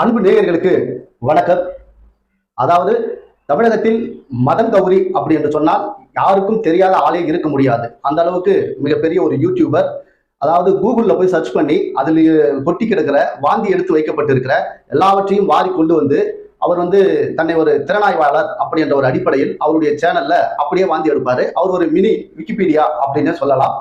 அன்பு நேயர்களுக்கு வணக்கம். அதாவது தமிழகத்தில் மதன் கௌரி அப்படி என்று சொன்னால் யாருக்கும் தெரியாத ஆளே இருக்க முடியாது. அந்த அளவுக்கு மிகப்பெரிய ஒரு யூடியூபர் அதாவது கூகுளில் போய் சர்ச் பண்ணி அதில் கொட்டி கிடக்கிற வாந்தி எடுத்து வைக்கப்பட்டிருக்கிற எல்லாவற்றையும் வாரி கொண்டு வந்து அவர் வந்து தன்னை ஒரு திறனாய்வாளர் அப்படி என்ற ஒரு அடிப்படையில் அவருடைய சேனல்ல அப்படியே வாந்தி எடுப்பாரு. அவர் ஒரு மினி விக்கிபீடியா அப்படின்னு சொல்லலாம்.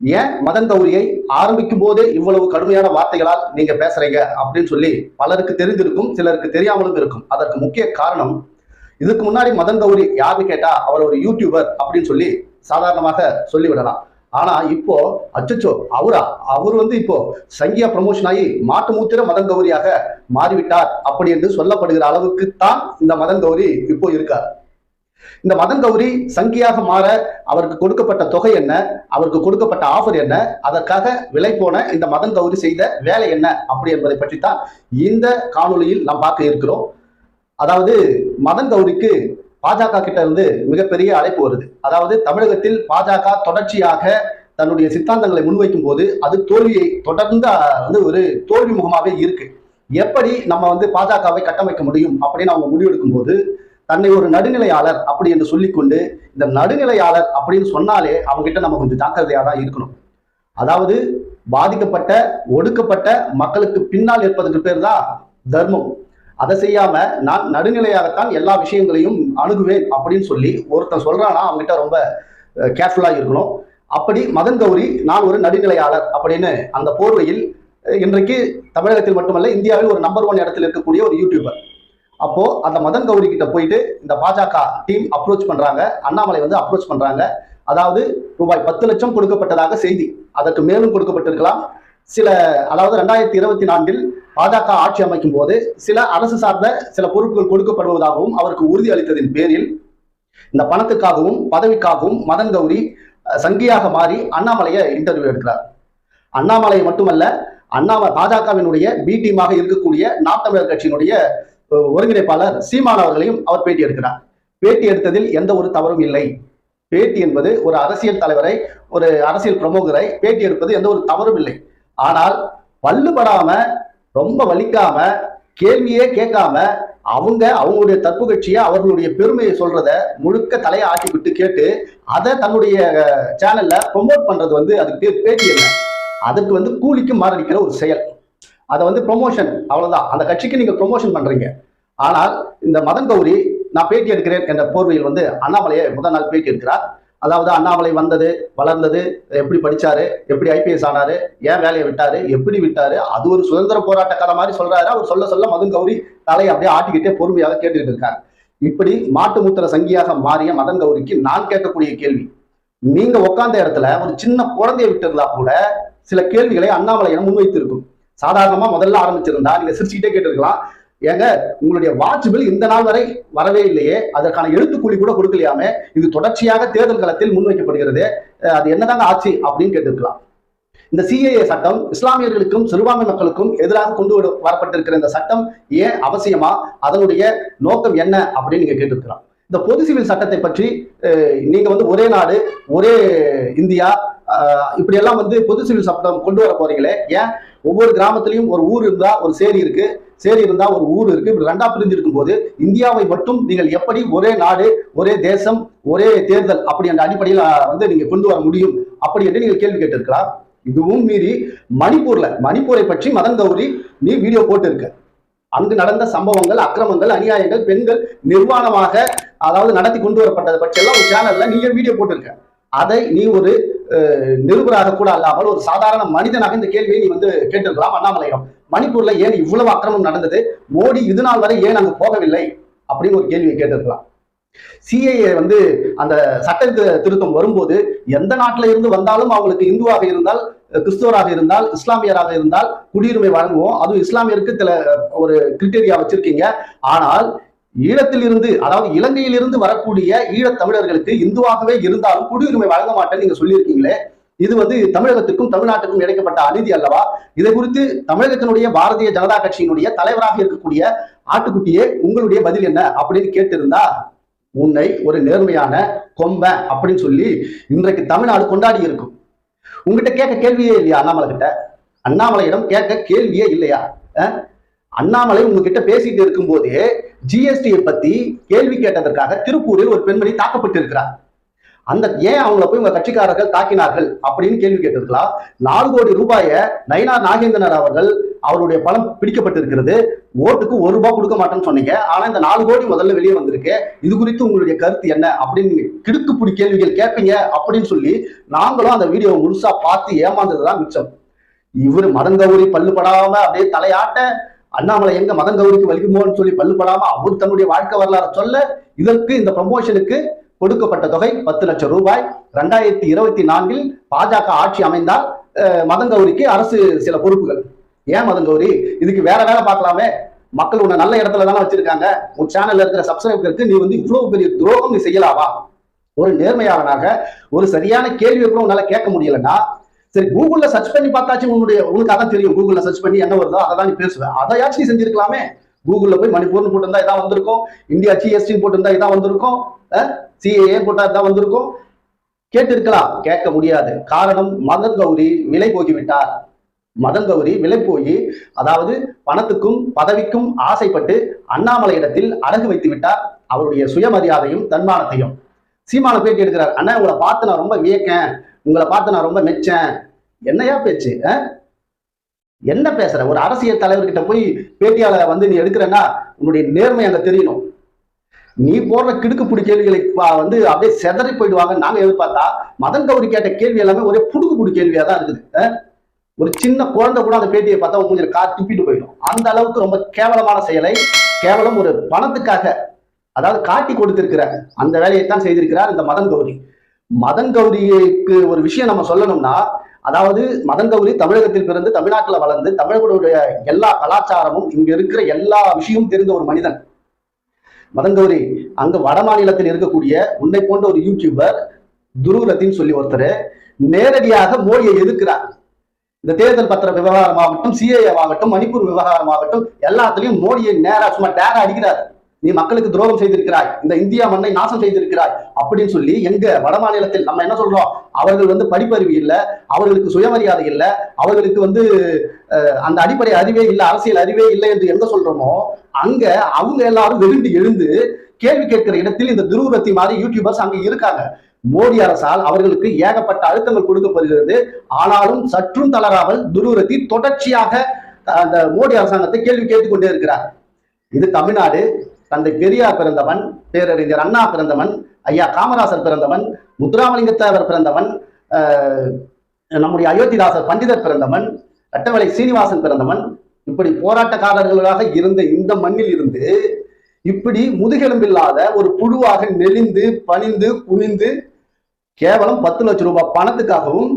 ஏன் மதன் கௌரியை ஆரம்பிக்கும் போதே இவ்வளவு கடுமையான வார்த்தைகளால் நீங்க பேசுறீங்க அப்படின்னு சொல்லி பலருக்கு தெரிந்திருக்கும் சிலருக்கு தெரியாமலும் இருக்கும். அதற்கு முக்கிய காரணம் இதுக்கு முன்னாடி மதன் கௌரி யாருன்னு கேட்டா அவர் ஒரு யூடியூபர் அப்படின்னு சொல்லி சாதாரணமாக சொல்லிவிடலாம். ஆனா இப்போ அச்சச்சோ அவரா? அவர் வந்து இப்போ சங்கியா ப்ரமோஷன் ஆகி மாட்டு மூத்திர மதன் கௌரியாக மாறிவிட்டார் அப்படி என்று சொல்லப்படுகிற அளவுக்கு தான் இந்த மதன் கௌரி இப்போ இருக்கார். இந்த மதன் கௌரி சங்கியாக மாற அவருக்கு கொடுக்கப்பட்ட தொகை என்ன? அவருக்கு கொடுக்கப்பட்ட ஆஃபர் என்ன? அதற்காக விலை போன இந்த மதன் கௌரி செய்த வேலை என்ன? அப்படி என்பதை பற்றி தான் இந்த காணொளியில் நாம் பார்க்க இருக்கிறோம். அதாவது மதன் கௌரிக்கு பாஜக கிட்ட இருந்து மிகப்பெரிய அழைப்பு வருது. அதாவது தமிழகத்தில் பாஜக தொடர்ச்சியாக தன்னுடைய சித்தாந்தங்களை முன்வைக்கும் போது அது தோல்வியை தொடர்ந்து வந்து ஒரு தோல்வி முகமாகவே இருக்கு. எப்படி நம்ம வந்து பாஜகவை கட்டமைக்க முடியும் அப்படின்னு அவங்க முடிவெடுக்கும் போது தன்னை ஒரு நடுநிலையாளர் அப்படி என்று சொல்லிக்கொண்டு இந்த நடுநிலையாளர் அப்படின்னு சொன்னாலே அவங்ககிட்ட நம்ம கொஞ்சம் ஜாக்கிரதையாக தான் இருக்கணும். அதாவது பாதிக்கப்பட்ட ஒடுக்கப்பட்ட மக்களுக்கு பின்னால் இருப்பதற்கு பேர் தான் தர்மம். அதை செய்யாம நான் நடுநிலையாகத்தான் எல்லா விஷயங்களையும் அணுகுவேன் அப்படின்னு சொல்லி ஒருத்தன் சொல்றானா அவங்ககிட்ட ரொம்ப கேர்ஃபுல்லா இருக்கணும். அப்படி மதன் கௌரி நான் ஒரு நடுநிலையாளர் அப்படின்னு அந்த போர்வையில் இன்றைக்கு தமிழகத்தில் மட்டுமல்ல இந்தியாவில் ஒரு நம்பர் ஒன் இடத்தில் இருக்கக்கூடிய ஒரு யூடியூபர் அப்போ அந்த மதன் கௌரி கிட்ட போயிட்டு இந்த பாஜக டீம் அப்ரோச் பண்றாங்க. அண்ணாமலை வந்து அப்ரோச் பண்றாங்க. அதாவது ரூபாய் பத்து லட்சம் கொடுக்கப்பட்டதாக செய்தி. அதற்கு மேலும் கொடுக்கப்பட்டிருக்கலாம். சில அதாவது ரெண்டாயிரத்தி இருபத்தி நான்கில் பாஜக ஆட்சி அமைக்கும் போது சில அரசு சார்ந்த சில பொறுப்புகள் கொடுக்கப்படுவதாகவும் அவருக்கு உறுதி அளித்ததின் பேரில் இந்த பணத்துக்காகவும் பதவிக்காகவும் மதன் கௌரி சங்கியாக மாறி அண்ணாமலையை இன்டர்வியூ எடுக்கிறார். அண்ணாமலை மட்டுமல்ல அண்ணாமலை பாஜகவினுடைய பி டீமாக இருக்கக்கூடிய நாம் தமிழர் கட்சியினுடைய ஒருங்கிணைப்பாளர் சீமான் அவர்களையும் அவர் பேட்டி எடுக்கிறார். பேட்டி எடுத்ததில் எந்த ஒரு தவறும் இல்லை. பேட்டி என்பது ஒரு அரசியல் தலைவரை ஒரு அரசியல் பிரமுகரை பேட்டி எடுப்பது எந்த ஒரு தவறும் இல்லை. ஆனால் வல்லுபடாம ரொம்ப வலிக்காம கேள்வியே கேட்காம அவங்க அவங்களுடைய தற்பு கட்சியை அவர்களுடைய பெருமையை சொல்றத முழுக்க தலையை ஆட்டி விட்டு கேட்டு அதை தன்னுடைய சேனல்ல ப்ரொமோட் பண்றது வந்து அதுக்கு பேர் பேட்டி இல்லை. அதுக்கு வந்து கூலிக்கு மாரடிக்கிற ஒரு செயல். அதை வந்து ப்ரொமோஷன் அவ்வளவுதான். அந்த கட்சிக்கு நீங்க ப்ரொமோஷன் பண்றீங்க. ஆனால் இந்த மதன் கௌரி நான் பேட்டி எடுக்கிறேன் என்ற போர்வையில் வந்து அண்ணாமலையை முதல் நாள் பேட்டி எடுக்கிறார். அதாவது அண்ணாமலை வந்தது வளர்ந்தது எப்படி படிச்சாரு எப்படி ஐபிஎஸ் ஆனாரு ஏன் வேலையை விட்டாரு எப்படி விட்டாரு அது ஒரு சுதந்திர போராட்ட கதை மாதிரி சொல்றாரு. அவர் சொல்ல சொல்ல மதன் கௌரி தலையை அப்படியே ஆட்டிக்கிட்டே பொறுமையாக கேட்டுக்கிட்டு இருக்காரு. இப்படி மாட்டு மூத்திர சங்கியாக மாறிய மதன் கௌரிக்கு நான் கேட்கக்கூடிய கேள்வி. நீங்க உட்கார்ந்த இடத்துல ஒரு சின்ன குழந்தைய விட்டிருந்தா கூட சில கேள்விகளை அண்ணாமலையிடம் முன்வைத்திருக்கும். சாதாரணமா முதல்ல ஆரம்பிச்சிருந்தா நீங்க சிரிச்சுக்கிட்டே கேட்டிருக்கலாம். ஏங்க உங்களுடைய வாட்ச் பில் இந்த நாள் வரை வரவே இல்லையே. அதற்கான எழுத்துக்கூலி கூட கொடுக்கலையாமே. இது தொடர்ச்சியாக தேர்தல் களத்தில் முன்வைக்கப்படுகிறது. அது என்னதாங்க ஆச்சு அப்படின்னு கேட்டிருக்கலாம். இந்த சிஏஏ சட்டம் இஸ்லாமியர்களுக்கும் சிறுபான்மை மக்களுக்கும் எதிராக கொண்டு வரப்பட்டிருக்கிற இந்த சட்டம் ஏன் அவசியமா? அதனுடைய நோக்கம் என்ன அப்படின்னு நீங்க கேட்டிருக்கலாம். இந்த பொது சிவில் சட்டத்தை பற்றி நீங்க வந்து ஒரே நாடு ஒரே இந்தியா இப்படி எல்லாம் வந்து பொது சிவில் சட்டம் கொண்டு வர போறீங்களே ஏன்? ஒவ்வொரு கிராமத்திலையும் ஒரு ஊர் இருந்தா ஒரு சேரி இருக்கு சேரி இருந்தா ஒரு ஊர் இருக்கு இப்படி ரெண்டா பிரிஞ்சிருக்கும் போது இந்தியாவை மட்டும் நீங்கள் எப்படி ஒரே நாடு ஒரே தேசம் ஒரே தேர்தல் அப்படி என்ற அடிப்படையில் வந்து நீங்க கொண்டு வர முடியும்? அப்படி என்று நீங்கள் கேள்வி கேட்டிருக்கலாம். இதுவும் மீறி மணிப்பூர்ல மணிப்பூரை பற்றி மதன் கௌரி நீ வீடியோ போட்டு இருக்க அங்கு நடந்த சம்பவங்கள் அக்கிரமங்கள் அநியாயங்கள் பெண்கள் நிர்வாணமாக அதாவது நடத்தி கொண்டு வரப்பட்டதை பற்றி எல்லாம் ஒரு சேனல்ல நீங்க வீடியோ போட்டிருக்க. அதை நீ ஒரு நிருபராக கூட அல்லாமல் ஒரு சாதாரண மனிதனாக இந்த கேள்வியை நீ வந்து கேட்டிருக்கலாம் அண்ணாமலையிடம். மணிப்பூர்ல ஏன் இவ்வளவு அக்கிரமம் நடந்தது? மோடி இது நாள் வரை ஏன் அங்கு போகவில்லை? அப்படின்னு ஒரு கேள்வியை கேட்டிருக்கலாம். சிஏஏ வந்து அந்த சட்ட திருத்தம் வரும்போது எந்த நாட்டில இருந்து வந்தாலும் அவங்களுக்கு இந்துவாக இருந்தால் கிறிஸ்தவராக இருந்தால் இஸ்லாமியராக இருந்தால் குடியுரிமை வழங்குவோம். அதுவும் இஸ்லாமியருக்கு சில ஒரு கிரிட்டேரியா வச்சிருக்கீங்க. ஆனால் ஈழத்தில் இருந்து அதாவது இலங்கையிலிருந்து வரக்கூடிய ஈழத் தமிழர்களுக்கு இந்துவாகவே இருந்தாலும் குடியுரிமை வழங்க மாட்டேன்னு நீங்க சொல்லியிருக்கீங்களே இது வந்து தமிழகத்துக்கும் தமிழ்நாட்டுக்கும் இணைக்கப்பட்ட அநீதி அல்லவா? இதை குறித்து தமிழகத்தினுடைய பாரதிய ஜனதா கட்சியினுடைய தலைவராக இருக்கக்கூடிய ஆட்டுக்குட்டியே உங்களுடைய பதில் என்ன அப்படின்னு கேட்டிருந்தா உன்னை ஒரு நேர்மையான கொம்பன் அப்படின்னு சொல்லி இன்றைக்கு தமிழ்நாடு கொண்டாடி இருக்கும். உங்ககிட்ட கேட்க கேள்வியே இல்லையா அண்ணாமலை கிட்ட அண்ணாமலையிடம் கேட்க கேள்வியே இல்லையா? அஹ்? அண்ணாமலை உங்ககிட்ட பேசிட்டு இருக்கும்போதே ஜிஎஸ்டியை பத்தி கேள்வி கேட்டதற்காக திருப்பூரில் ஒரு பெண்மணி தாக்கப்பட்டு இருக்கிறார் அந்த ஏன் அவங்கள போய் உங்க கட்சிக்காரர்கள் தாக்கினார்கள் அப்படின்னு கேள்வி கேட்டிருக்கலாம் நாலு கோடி ரூபாயை நயினார் நாகேந்திரன் அவர்கள் அவருடைய பணம் பிடிக்கப்பட்டிருக்கிறது. ஓட்டுக்கு ஒரு ரூபாய் கொடுக்க மாட்டேன்னு சொன்னீங்க. ஆனா இந்த நாலு கோடி முதல்ல வெளியே வந்திருக்கு. இது குறித்து உங்களுடைய கருத்து என்ன அப்படின்னு நீங்க கிடுக்குப்புடி கேள்விகள் கேட்பீங்க அப்படின்னு சொல்லி நாங்களும் அந்த வீடியோவை முழுசா பார்த்து ஏமாந்ததுதான் மிச்சம். இவர் மதங்கௌரி பல்லுபடாம அப்படியே தலையாட்ட அண்ணாமலை எங்க மதங்கௌரிக்கு வலிக்குமோன்னு சொல்லி பல்லுபடாம அவர் தன்னுடைய வாழ்க்கை வரலாறு சொல்ல இதற்கு இந்த ப்ரமோஷனுக்கு கொடுக்கப்பட்ட தொகை பத்து லட்சம் ரூபாய். ரெண்டாயிரத்தி இருபத்தி நான்கில் பாஜக ஆட்சி அமைந்தால் மதங்கௌரிக்கு அரசு சில பொறுப்புகள். ஏன் மதங்கௌரி? இதுக்கு வேற வேலை பார்க்கலாமே. மக்கள் உன்னை நல்ல இடத்துல தானே வச்சிருக்காங்க. உன் சேனல்ல இருக்கிற சப்ஸ்கிரைபருக்கு நீ வந்து இவ்வளவு பெரிய துரோகம் நீ செய்யலாமா? ஒரு நேர்மையாளனாக ஒரு சரியான கேள்வியை கூட உன்னால கேட்க முடியலன்னா சரி கூகுள்ல சர்ச் பண்ணி பார்த்தாச்சும் உன்னுடைய உனக்கு அதான் தெரியும் கூகுள்ல சர்ச் பண்ணி என்ன வருதோ அதை தான் நீ பேசுவேன் அதையாச்சும் நீ செஞ்சிருக்கலாமே. கூகுளில் போய் மணிப்பூர்னு போட்டிருந்தா இதான் வந்திருக்கும். இந்தியா ஜிஎஸ்டி போட்டிருந்தா இதான் வந்திருக்கும். சிஏஏ போட்டா இதான் வந்திருக்கும். கேட்டிருக்கலாம். கேட்க முடியாது. காரணம் மதன் கௌரி விலை போகிவிட்டார். மதன் கௌரி விலை போய் அதாவது பணத்துக்கும் பதவிக்கும் ஆசைப்பட்டு அண்ணாமலை இடத்தில் அடகு வைத்து விட்டார். அவருடைய சுயமரியாதையும் தன்மானத்தையும். சீமான பேட்டி எடுக்கிறார் அண்ணா உங்களை பார்த்து நான் ரொம்ப வியக்கேன். உங்களை பார்த்து நான் ரொம்ப மெச்சேன். என்னையா பேச்சு என்ன பேசுற? ஒரு அரசியல் தலைவர்கிட்ட போய் பேட்டியாளரை வந்து நீ எடுக்கிறன்னா உன்னுடைய நேர்மை அங்க தெரியணும். நீ போடுற கிடுக்கு கேள்விகளை வந்து அப்படியே செதறி போயிடுவாங்க. நாங்க எதிர்பார்த்தா மதன் கௌரி கேட்ட கேள்வி எல்லாமே ஒரே புடுக்கு புடி கேள்வியா தான் இருக்குது ஒரு சின்ன குழந்தை கூட அந்த பேட்டியை பார்த்தா கொஞ்சம் கா துப்பிட்டு போயிடும். அந்த அளவுக்கு ரொம்ப கேவலமான செயலை கேவலம் ஒரு பணத்துக்காக அதாவது காட்டி கொடுத்திருக்கிற அந்த வேலையைத்தான் செய்திருக்கிறார் இந்த மதன் கௌரி. மதன் கௌரிக்கு ஒரு விஷயம் நம்ம சொல்லணும்னா அதாவது மதன் கௌரி தமிழகத்தில் பிறந்து தமிழ்நாட்டில் வளர்ந்து தமிழர்களுடைய எல்லா கலாச்சாரமும் இங்க இருக்கிற எல்லா விஷயமும் தெரிந்த ஒரு மனிதன். மதன் கௌரி அங்க வட மாநிலத்தில் இருக்கக்கூடிய உன்னை போன்ற ஒரு யூடியூபர் துருவலத்தின்னு சொல்லி ஒருத்தர் நேரடியாக மோடியை எதிர்க்கிறார். இந்த தேர்தல் பத்திர விவகாரமாகட்டும் சிஏஏ ஆகட்டும் மணிப்பூர் விவகாரமாகட்டும் எல்லாத்துலயும் மோடியை நேரா சும்மா டேரா அடிக்கிறார். நீ மக்களுக்கு துரோகம் செய்திருக்கிறாய். இந்த இந்தியா மண்ணை நாசம் செய்திருக்கிறாய். அப்படின்னு சொல்லி எங்க வட மாநிலத்தில் நம்ம என்ன சொல்றோம்? அவர்கள் வந்து படிப்பறிவு இல்லை அவர்களுக்கு சுயமரியாதை இல்லை அவர்களுக்கு வந்து அஹ், அந்த அடிப்படை அறிவே இல்லை அரசியல் அறிவே இல்லை என்று எங்க சொல்றோமோ அங்க அவங்க எல்லாரும் வெகுண்டு எழுந்து கேள்வி கேட்கிற இடத்தில் இந்த துருவரத்தி மாதிரி யூடியூபர்ஸ் அங்க இருக்காங்க. மோடி அரசால் அவர்களுக்கு ஏகப்பட்ட அழுத்தங்கள் கொடுக்கப்படுகிறது. ஆனாலும் சற்றும் தளராமல் துருவரத்தி தொடர்ச்சியாக அந்த மோடி அரசாங்கத்தை கேள்வி கேட்டுக்கொண்டே இருக்கிறார். இது தமிழ்நாடு தந்தை பெரியார் பிறந்தவன் பேரறிஞர் அண்ணா பிறந்தவன் ஐயா காமராசர் பிறந்தவன் முத்துராமலிங்கத்தேவர் பிறந்தவன் நம்முடைய அயோத்திதாசர் பண்டிதர் பிறந்தவன் கட்டவளை சீனிவாசன் பிறந்தவன். இப்படி போராட்டக்காரர்களாக இருந்த இந்த மண்ணில் இருந்து இப்படி முதுகெலும்பில்லாத ஒரு புழுவாக நெளிந்து பணிந்து குனிந்து கேவலம் பத்து லட்சம் ரூபாய் பணத்துக்காகவும்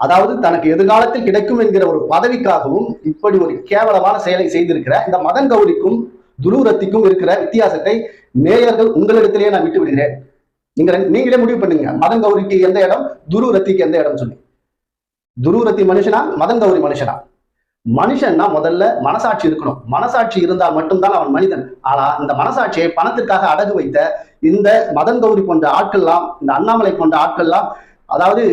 அதாவது தனக்கு எதிர்காலத்தில் கிடைக்கும் என்கிற ஒரு பதவிக்காகவும் இப்படி ஒரு கேவலமான செயலை செய்திருக்கிற இந்த மதன் கௌரிக்கும் துருவரத்திக்கும் இருக்கிற வித்தியாசத்தை நேயர்கள் உங்களிடத்திலேயே நான் விட்டு விடுகிறேன் நீங்க நீங்களே முடிவு பண்ணுங்க. மதன் கௌரிக்கு எந்த இடம்? துருவரத்திக்கு எந்த இடம் சொல்லி. துருவரத்தி மனுஷனா? மதன் கௌரி மனுஷனா? மனுஷன்னா முதல்ல மனசாட்சி இருக்கணும். மனசாட்சி இருந்தா மட்டும்தான் அவன் மனிதன். ஆனா இந்த மனசாட்சியை பணத்திற்காக அடகு வைத்த இந்த மதன் கௌரி போன்ற ஆட்கள்லாம் இந்த அண்ணாமலை போன்ற ஆட்கள்லாம் அதாவது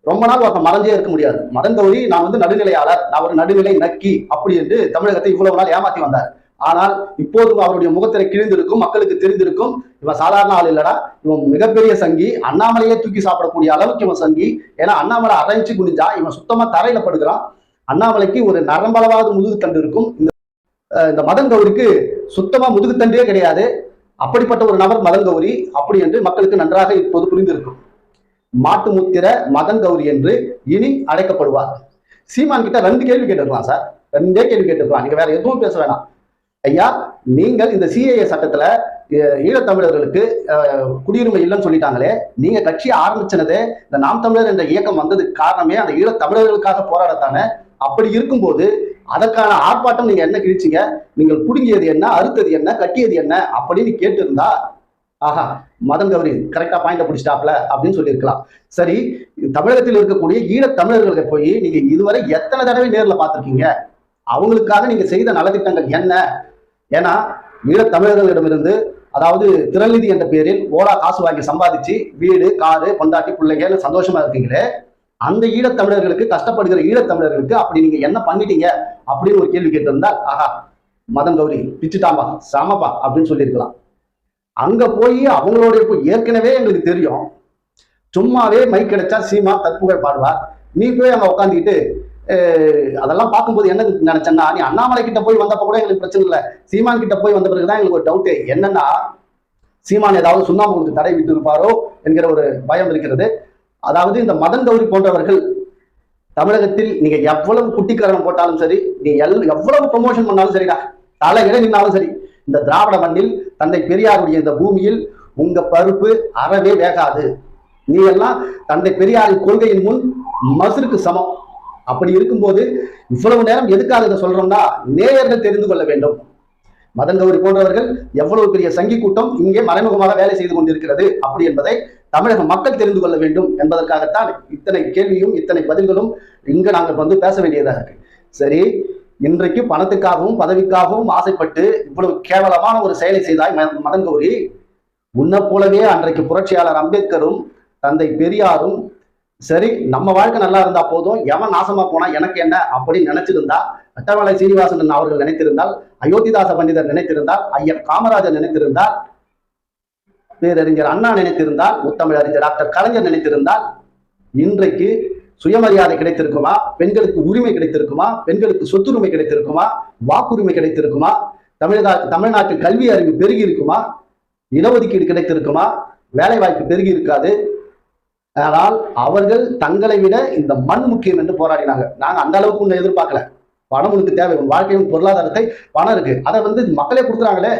ரொம்ப நாள் ஒருத்தன் மறைஞ்சே இருக்க முடியாது. மதன் கௌரி நான் வந்து நடுநிலையாளர். நான் ஒரு நடுநிலை நக்கி. அப்படி என்று தமிழகத்தை இவ்வளவு நாள் ஏமாத்தி வந்தார். ஆனால் இப்போது அவருடைய முகத்திரை கிழிந்திருக்கும் மக்களுக்கு தெரிந்திருக்கும் இவன் சாதாரண ஆள் இல்லடா. இவன் மிகப்பெரிய சங்கி அண்ணாமலையே தூக்கி சாப்பிடக்கூடிய அளவுக்கு இவன் சங்கி. ஏன்னா அண்ணாமலை அரைஞ்சு குனிஞ்சா இவன் சுத்தமா தரையில படுகிறான் அண்ணாமலைக்கு ஒரு நரம்பளவாவது முதுகுத்தண்டு இருக்கும். இந்த அஹ் இந்த மதன் கௌரிக்கு சுத்தமா முதுகுத்தண்டே கிடையாது. அப்படிப்பட்ட ஒரு நபர் மதன் கௌரி அப்படி என்று மக்களுக்கு நன்றாக இப்போது புரிந்திருக்கும். மாட்டு முத்திர மதன் கௌரி என்று இனி அழைக்கப்படுவார். சீமான் கிட்ட ரெண்டு கேள்வி கேட்டுக்கலாம் சார். ரெண்டே கேள்வி கேட்டுக்கலாம் நீங்க வேற எதுவும் பேச வேணாம். ஐயா நீங்கள் இந்த சிஏஏ சட்டத்துல ஈழத்தமிழர்களுக்கு குடியுரிமை இல்லைன்னு சொல்லிட்டாங்களே நீங்க கட்சி ஆரம்பிச்சனதே இந்த நாம் தமிழர் என்ற இயக்கம் வந்ததுக்கு காரணமே அந்த ஈழத்தமிழர்களுக்காக போராடத்தானே? அப்படி இருக்கும்போது அதற்கான ஆர்ப்பாட்டம் நீங்க என்ன கிழிச்சீங்க? நீங்கள் புடுங்கியது என்ன அறுத்தது என்ன கட்டியது என்ன அப்படின்னு கேட்டிருந்தா ஆஹா மதன் கௌரி கரெக்டா பாயிண்ட பிடிச்சிட்டாப்ல அப்படின்னு சொல்லியிருக்கலாம். சரி தமிழகத்தில் இருக்கக்கூடிய ஈழத்தமிழர்களுக்கு போய் நீங்க இதுவரை எத்தனை தடவை நேரில் பார்த்துருக்கீங்க? அவங்களுக்காக நீங்க செய்த நலத்திட்டங்கள் என்ன? ஏன்னா ஈழத் தமிழர்களிடமிருந்து அதாவது திறநிதி என்ற பேரில் ஓலா காசு வாங்கி சம்பாதிச்சு வீடு காரு பொண்டாட்டி பிள்ளைங்க சந்தோஷமா இருக்கீங்களே அந்த ஈழத் தமிழர்களுக்கு கஷ்டப்படுகிற ஈழத் தமிழர்களுக்கு அப்படி நீங்க என்ன பண்ணிட்டீங்க அப்படின்னு ஒரு கேள்வி கேட்டிருந்தால் ஆஹா மதம் கௌரி பிச்சுட்டாம்பா சாமப்பா அப்படின்னு சொல்லியிருக்கலாம். அங்க போய் அவங்களோட ஏற்கனவே எங்களுக்கு தெரியும். சும்மாவே மைக் கிடைச்சா சீமா தற்புகழ் பாடுவார். நீ போய் அங்க உட்காந்துக்கிட்டு அதெல்லாம் பார்க்கும்போது என்ன நினைச்சேன்னா நீ அண்ணாமலை கிட்ட போய் வந்தப்ப கூட எங்களுக்கு பிரச்சனை இல்லை. சீமான் கிட்ட போய் வந்த பிறகுதான் எங்களுக்கு ஒரு டவுட்டு என்னன்னா சீமான் ஏதாவது சுண்ணாம்பு உங்களுக்கு தடை விட்டு இருப்பாரோ என்கிற ஒரு பயம் இருக்கிறது. அதாவது இந்த மதன் கௌரி போன்றவர்கள் தமிழகத்தில் நீங்க எவ்வளவு குட்டிக்கரணம் போட்டாலும் சரி நீ எல் எவ்வளவு ப்ரொமோஷன் பண்ணாலும் சரிடா. தலையிட நின்னாலும் சரி இந்த திராவிட மண்ணில் தந்தை பெரியாருடைய இந்த பூமியில் உங்க பருப்பு அறவே வேகாது. நீ எல்லாம் தந்தை பெரியாரின் கொள்கையின் முன் மசுருக்கு சமம். அப்படி இருக்கும்போது இவ்வளவு நேரம் எதுக்காக இதை சொல்றோம்னா நேயர்கள் தெரிந்து கொள்ள வேண்டும். மதன் கௌரி போன்றவர்கள் எவ்வளவு பெரிய சங்கி கூட்டம் இங்கே மறைமுகமாக வேலை செய்து கொண்டிருக்கிறது அப்படி என்பதை தமிழக மக்கள் தெரிந்து கொள்ள வேண்டும் என்பதற்காகத்தான் இத்தனை கேள்வியும் இத்தனை பதில்களும் இங்கு நாங்கள் வந்து பேச வேண்டியதாக இருக்கு. சரி இன்றைக்கு பணத்துக்காகவும் பதவிக்காகவும் ஆசைப்பட்டு இவ்வளவு கேவலமான ஒரு செயலை செய்தாய் மதங்கௌரி மதன் கௌரி. உன்னை போலவே அன்றைக்கு புரட்சியாளர் அம்பேத்கரும் தந்தை பெரியாரும் சரி நம்ம வாழ்க்கை நல்லா இருந்தா போதும். எவன் நாசமா போனா எனக்கு என்ன அப்படின்னு நினைச்சிருந்தா அட்டமலை சீனிவாசன் அவர்கள் நினைத்திருந்தால் அயோத்திதாச பண்டிதர் நினைத்திருந்தால் ஐயர் காமராஜர் நினைத்திருந்தால் பேரறிஞர் அண்ணா நினைத்திருந்தால் முத்தமிழ் அறிஞர் டாக்டர் கலைஞர் நினைத்திருந்தால் இன்றைக்கு சுயமரியாதை கிடைத்திருக்குமா? பெண்களுக்கு உரிமை கிடைத்திருக்குமா? பெண்களுக்கு சொத்துரிமை கிடைத்திருக்குமா? வாக்குரிமை கிடைத்திருக்குமா? தமிழக தமிழ்நாட்டில் கல்வி அறிவு பெருகி இருக்குமா? இடஒதுக்கீடு கிடைத்திருக்குமா? வேலை வாய்ப்பு பெருகி இருக்காது. ஆனால் அவர்கள் தங்களை விட இந்த மண் முக்கியம் என்று போராடினாங்க. நாங்கள் அந்த அளவுக்கு ஒன்று எதிர்பார்க்கல. பணம் உனக்கு தேவை. உன் வாழ்க்கையும் பொருளாதாரத்தை பணம் இருக்கு. அதை வந்து மக்களே கொடுக்குறாங்களே.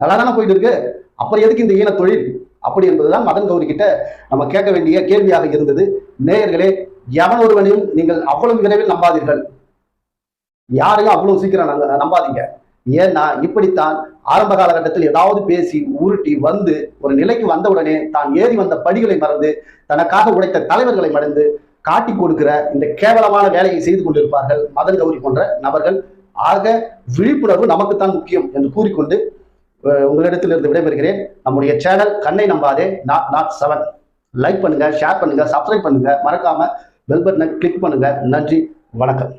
நல்லா தானே போயிட்டு இருக்கு. அப்புறம் எதுக்கு இந்த ஈன தொழில்? அப்படி என்பதுதான் மதன் கௌரி கிட்ட நம்ம கேட்க வேண்டிய கேள்வியாக இருந்தது. நேயர்களே எவன் ஒருவனையும் நீங்கள் அவ்வளவு விரைவில் நம்பாதீர்கள். யாரையும் அவ்வளவு சீக்கிரம் நம்பாதீங்க. ஏன்னா இப்படித்தான் ஆரம்ப காலகட்டத்தில் ஏதாவது பேசி உருட்டி வந்து ஒரு நிலைக்கு வந்தவுடனே தான் ஏறி வந்த படிகளை மறந்து தனக்காக உழைத்த தலைவர்களை மறந்து காட்டி கொடுக்கிற இந்த கேவலமான வேலையை செய்து கொண்டிருப்பார்கள் மதன் கௌரி போன்ற நபர்கள். ஆக விழிப்புணர்வு நமக்குத்தான் முக்கியம் என்று கூறிக்கொண்டு உங்களிடத்திலிருந்து விடைபெறுகிறேன். நம்முடைய சேனல் கண்ணை நம்பாதே நாட் நாட் செவன் லைக் பண்ணுங்க ஷேர் பண்ணுங்க சப்ஸ்கிரைப் பண்ணுங்க. மறக்காம பெல் பட்டனை கிளிக் பண்ணுங்க. நன்றி வணக்கம்.